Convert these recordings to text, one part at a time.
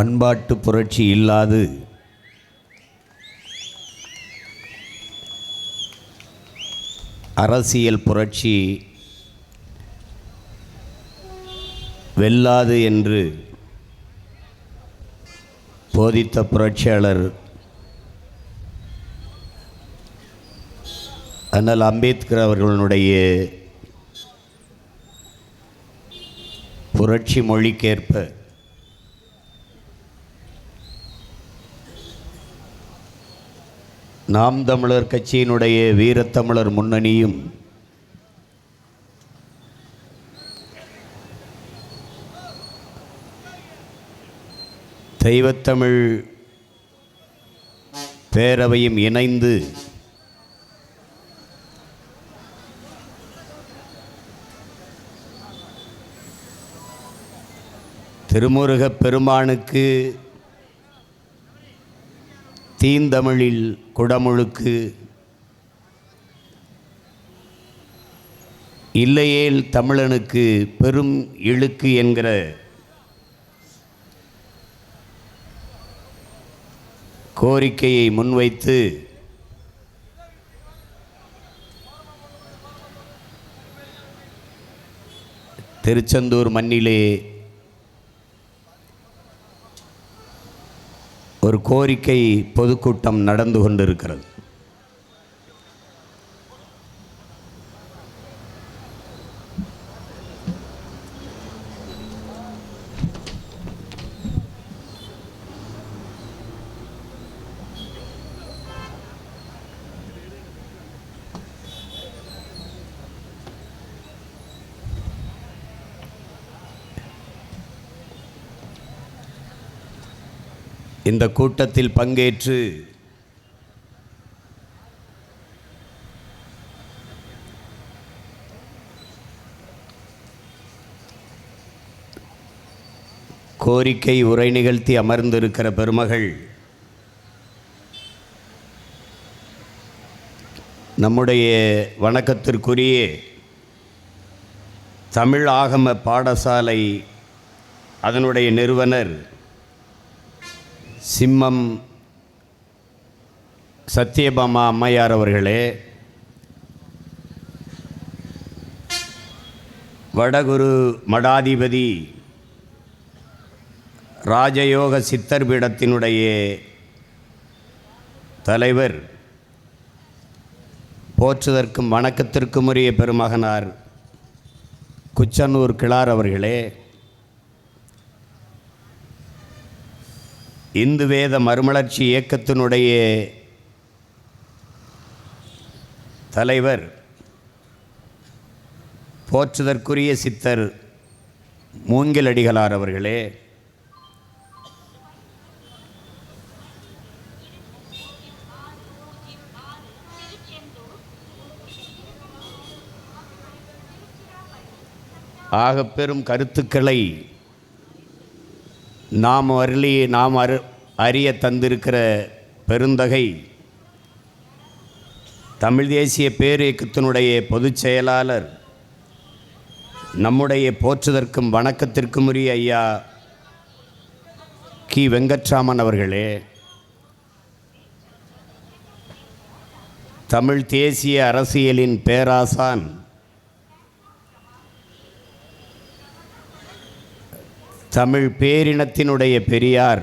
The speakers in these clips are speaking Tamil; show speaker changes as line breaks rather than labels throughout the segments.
பண்பாட்டு புரட்சி இல்லாது. அரசியல் புரட்சி வெல்லாது என்று போதித்த புரட்சியாளர் அண்ணல் அம்பேத்கர் அவர்களுடைய புரட்சி மொழிக்கேற்ப நாம் தமிழர் கட்சியினுடைய வீரத்தமிழர் முன்னணியும் தெய்வத்தமிழ் பேரவையும் இணைந்து திருமுருகப் பெருமானுக்கு தீந்தமிழில் குடமுழுக்கு. இல்லையேல் தமிழனுக்கு பெரும் இழுக்கு என்கிற கோரிக்கையை முன்வைத்து திருச்செந்தூர் மண்ணிலே கோரிக்கை பொதுக்கூட்டம் நடந்து கொண்டிருக்கிறது. இந்த கூட்டத்தில் பங்கேற்று கோரிக்கை உரை நிகழ்த்தி அமர்ந்திருக்கிற பெருமகள் நம்முடைய வணக்கத்திற்குரிய தமிழ் ஆகம பாடசாலை அதனுடைய நிறுவனர் சிம்மம் சத்யபாமா அம்மையார் அவர்களே வடகுரு மடாதிபதி ராஜயோக சித்தர் பீடத்தினுடைய தலைவர் போற்றுதற்கும் வணக்கத்திற்கும் உரிய பெருமகனார் குச்சனூர் கிளார் அவர்களே இந்து வேத மறுமலர்ச்சி இயக்கத்தினுடைய தலைவர் போற்றுதற்குரிய சித்தர் மூங்கிலடிகளார் அவர்களே ஆகப் பெரும் கருத்துக்களை நாம் அருளி நாம் அரு அறிய தந்திருக்கிற பெருந்தகை. தமிழ் தேசிய பேரியக்கத்தினுடைய பொதுச் செயலாளர் நம்முடைய போற்றுதற்கும் வணக்கத்திற்கும் உரிய ஐயா கி. வெங்கட்ராமன் அவர்களே தமிழ் தேசிய அரசியலின் பேராசான் தமிழ் பேரினத்தினுடைய பெரியார்.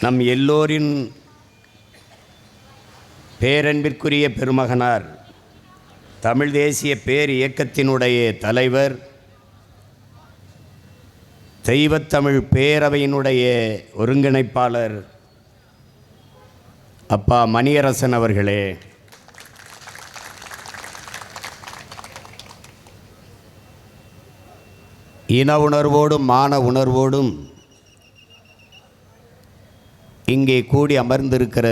நம் எல்லோரின் பேரன்பிற்குரிய பெருமகனார் தமிழ் தேசிய பேர் இயக்கத்தினுடைய தலைவர் தெய்வத்தமிழ் பேரவையினுடைய ஒருங்கிணைப்பாளர் அப்பா மணியரசன் அவர்களே. இன உணர்வோடும் மான உணர்வோடும் இங்கே கூடி அமர்ந்திருக்கிற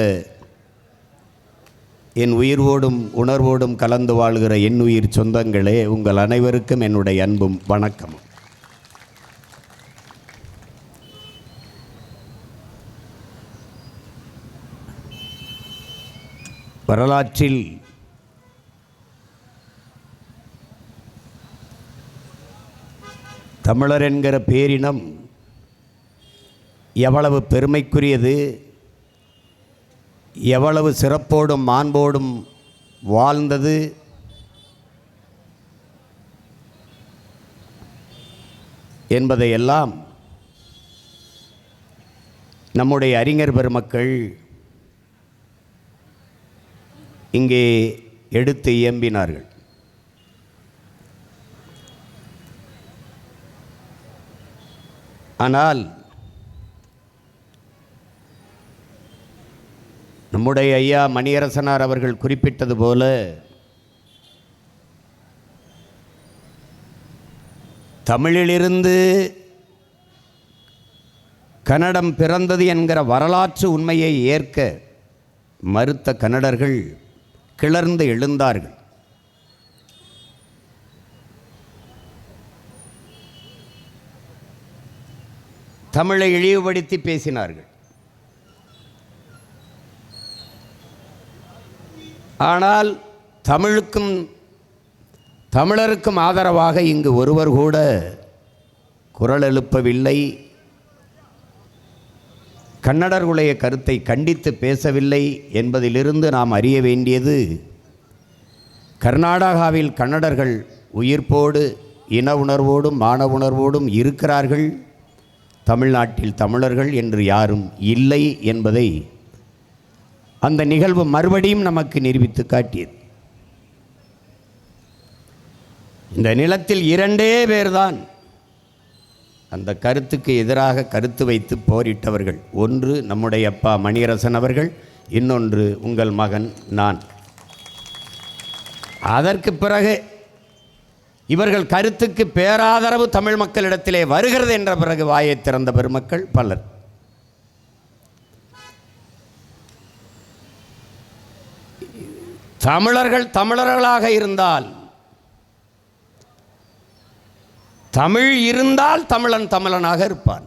என் உயிர்வோடும் உணர்வோடும் கலந்து வாழ்கிற என் உயிர் சொந்தங்களே உங்கள் அனைவருக்கும் என்னுடைய அன்பும் வணக்கமும். வரலாற்றில் தமிழர் என்கிற பேரினம் எவ்வளவு பெருமைக்குரியது எவ்வளவு சிறப்போடும் மாண்போடும் வாழ்ந்தது. என்பதையெல்லாம் நம்முடைய அறிஞர் பெருமக்கள் இங்கே எடுத்து இயம்பினார்கள். ஆனால் நம்முடைய ஐயா மணியரசனார் அவர்கள் குறிப்பிட்டது போல தமிழிலிருந்து கன்னடம் பிறந்தது என்கிற வரலாற்று உண்மையை ஏற்க மறுத்த கன்னடர்கள் கிளர்ந்து எழுந்தார்கள். தமிழை இழிவுபடுத்தி பேசினார்கள். ஆனால் தமிழுக்கும் தமிழருக்கும் ஆதரவாக இங்கு ஒருவர் கூட குரல் எழுப்பவில்லை. கன்னடர்களுடைய கருத்தை கண்டித்து பேசவில்லை என்பதிலிருந்து நாம் அறிய வேண்டியது கர்நாடகாவில் கன்னடர்கள் உயிர்ப்போடு இன உணர்வோடும் மான உணர்வோடும் இருக்கிறார்கள். தமிழ்நாட்டில் தமிழர்கள் என்று யாரும் இல்லை என்பதை அந்த நிகழ்வு மறுபடியும் நமக்கு நிரூபித்து காட்டியது. இந்த நிலத்தில் இரண்டே பேர்தான். அந்த கருத்துக்கு எதிராக கருத்து வைத்து போரிட்டவர்கள். ஒன்று நம்முடைய அப்பா மணியரசன் அவர்கள் இன்னொன்று உங்கள் மகன் நான். அதற்கு பிறகு இவர்கள் கருத்துக்கு பேராதரவு தமிழ் மக்களிடத்திலே வருகிறது என்ற பிறகு வாயை திறந்த பெருமக்கள் பலர். தமிழர்கள் தமிழர்களாக இருந்தால் தமிழ் இருந்தால் தமிழன் தமிழனாக இருப்பான்.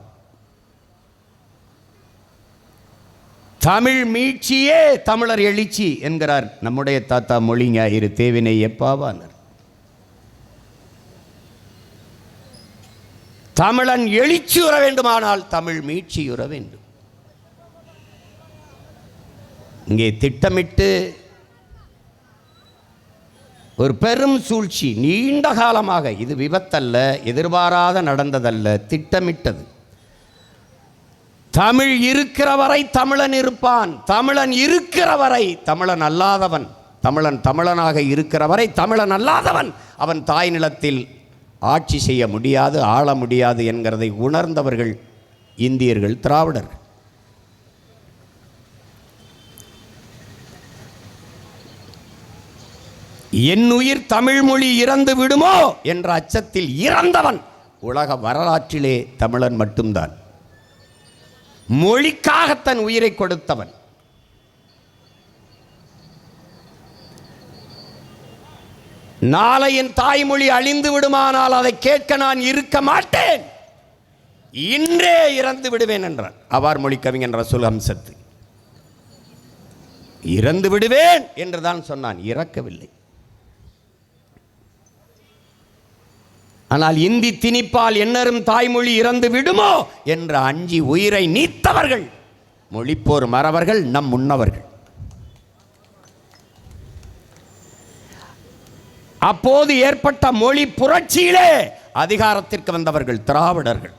தமிழ் மீட்சியே தமிழர் எழுச்சி என்கிறார் நம்முடைய தாத்தா மொழிஞாயிறு தேவினை எப்பாவானர். தமிழன் எழுச்சியுற வேண்டுமானால் தமிழ் மீட்சியுற வேண்டும். இங்கே திட்டமிட்டு ஒரு பெரும் சூழ்ச்சி நீண்ட காலமாக இது விபத்தல்ல எதிர்பாராத நடந்ததல்ல திட்டமிட்டது. தமிழ் இருக்கிற வரை தமிழன் இருப்பான் தமிழன் இருக்கிற வரை தமிழன் அல்லாதவன் தமிழன் தமிழனாக இருக்கிற வரை தமிழன் அல்லாதவன் அவன் தாய் நிலத்தில் ஆட்சி செய்ய முடியாது ஆள முடியாது என்கிறதை உணர்ந்தவர்கள் இந்தியர்கள் திராவிடர்கள். என் உயிர் தமிழ் மொழி இறந்து விடுமோ? என்ற அச்சத்தில் இறந்தவன் உலக வரலாற்றிலே தமிழன் மட்டும்தான். மொழிக்காக தன் உயிரை கொடுத்தவன். நாளை என் தாய்மொழி அழிந்து விடுமானால் அதை கேட்க நான் இருக்க மாட்டேன். இன்றே இறந்து விடுவேன் என்றார் அவார் மொழி கவிஞன் ரசூல் அம்சத்து இறந்து விடுவேன் என்றுதான் சொன்னான். இறக்கவில்லை. ஆனால் இந்தி திணிப்பால் என்னரும் தாய்மொழி இறந்து விடுமோ? என்று அஞ்சி உயிரை நீத்தவர்கள். மொழிப்போர் மறவர்கள் நம் முன்னவர்கள். அப்போது ஏற்பட்ட மொழி புரட்சியிலே அதிகாரத்திற்கு வந்தவர்கள் திராவிடர்கள்.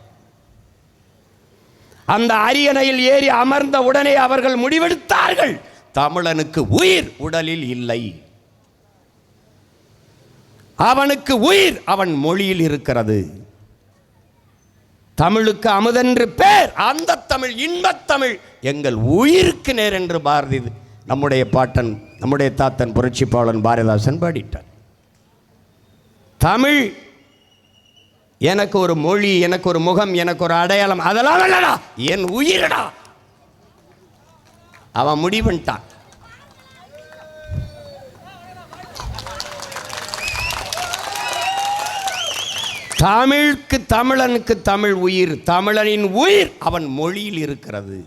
அந்த அரியணையில் ஏறி அமர்ந்த உடனே அவர்கள் முடிவெடுத்தார்கள். தமிழனுக்கு உயிர் உடலில் இல்லை. அவனுக்கு உயிர் அவன் மொழியில் இருக்கிறது. தமிழுக்கு அமுதென்று பேர் அந்த தமிழ் இன்பத் தமிழ். எங்கள் உயிருக்கு நேர் என்று பாரதி நம்முடைய பாட்டன் நம்முடைய தாத்தன் புரட்சிப்பாளன் பாரதிதாசன் பாடிட்டார். தமிழ். எனக்கு ஒரு மொழி எனக்கு ஒரு முகம் எனக்கு ஒரு அடையாளம் அதெல்லாம் இல்லடா. என் உயிரடா. அவன் முடிவுன்ட்டான் தமிழுக்கு தமிழனுக்கு தமிழ் உயிர் தமிழனின் உயிர் அவன் மொழியில் இருக்கிறது.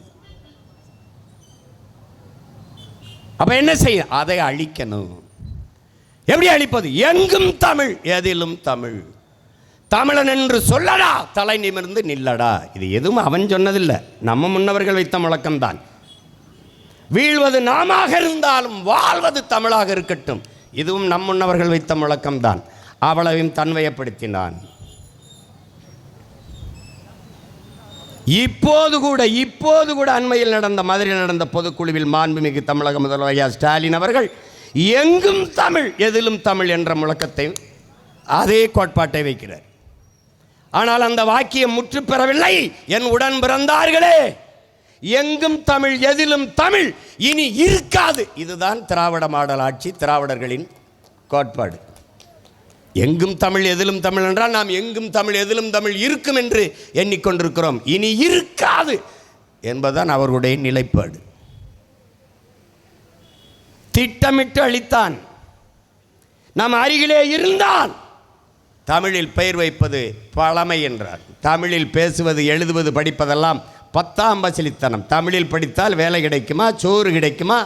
அப்ப என்ன செய்ய? அதை அழிக்கணும். எப்படி அழிப்பது? எங்கும் தமிழ் எதிலும் தமிழ். தமிழன் என்று சொல்லடா தலை நிமிர்ந்து நில்லடா. இது எதுவும் அவன் சொன்னதில்லை. நம்ம முன்னவர்கள் வைத்த முழக்கம்தான். வீழ்வது நாமாக இருந்தாலும் வாழ்வது தமிழாக இருக்கட்டும். இதுவும் நம் முன்னவர்கள் வைத்த முழக்கம்தான். அவ்வளவையும் தன்மையப்படுத்தினான். இப்போது கூட இப்போது கூட அண்மையில் நடந்த மதுரையில் நடந்த பொதுக்குழுவில் மாண்புமிகு தமிழக முதல்வர் ஸ்டாலின் அவர்கள் எங்கும் தமிழ் எதிலும் தமிழ் என்ற முழக்கத்தை அதே கோட்பாட்டை வைக்கிறார். ஆனால் அந்த வாக்கியம் முற்று பெறவில்லை. என் உடன் பிறந்தார்களே. எங்கும் தமிழ் எதிலும் தமிழ் இனி இருக்காது. இதுதான் திராவிட மாடல் ஆட்சி திராவிடர்களின் கோட்பாடு. எங்கும் தமிழ் எதிலும் தமிழ் என்றால் நாம் எங்கும் தமிழ் எதிலும் தமிழ் இருக்கும் என்று எண்ணிக்கொண்டிருக்கிறோம். இனி இருக்காது என்பதுதான் அவர்களுடைய நிலைப்பாடு. திட்டமிட்டு அளித்தான். நம் அருகிலே இருந்தால் தமிழில் பெயர் வைப்பது பழமை என்றார். தமிழில் பேசுவது எழுதுவது படிப்பதெல்லாம் பத்தாம் பசலித்தனம் தமிழில் படித்தால் வேலை கிடைக்குமா? சோறு கிடைக்குமா?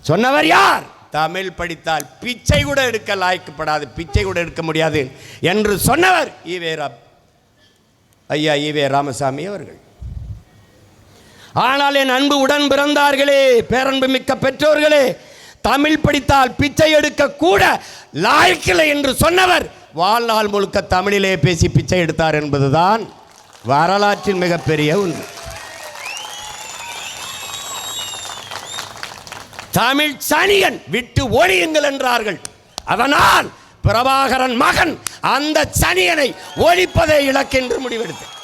சொன்னவர் யார்? தமிழ் படித்தால் பிச்சை கூட எடுக்க லாய்க்கப்படாது பிச்சை கூட எடுக்க முடியாது என்று சொன்னவர் ஈவே ஐயா ஈவே ராமசாமி அவர்கள். ஆனால் என் அன்பு உடன் பிறந்தார்களே பேரன்பு மிக்க பெற்றோர்களே தமிழ் படித்தால் பிச்சை எடுக்க கூட லாய்க்கில்லை என்று சொன்னவர் வாழ்நாள் முழுக்க தமிழிலே பேசி பிச்சை எடுத்தார் என்பதுதான் வரலாற்றின் மிகப்பெரிய உண்மை. தமிழ் சனியன் விட்டு ஒழியுங்கள் என்றார்கள். அதனால் பிரபாகரன் மகன் அந்த சனியனை ஒழிப்பதை இலக்கென்று முடிவெடுத்தார்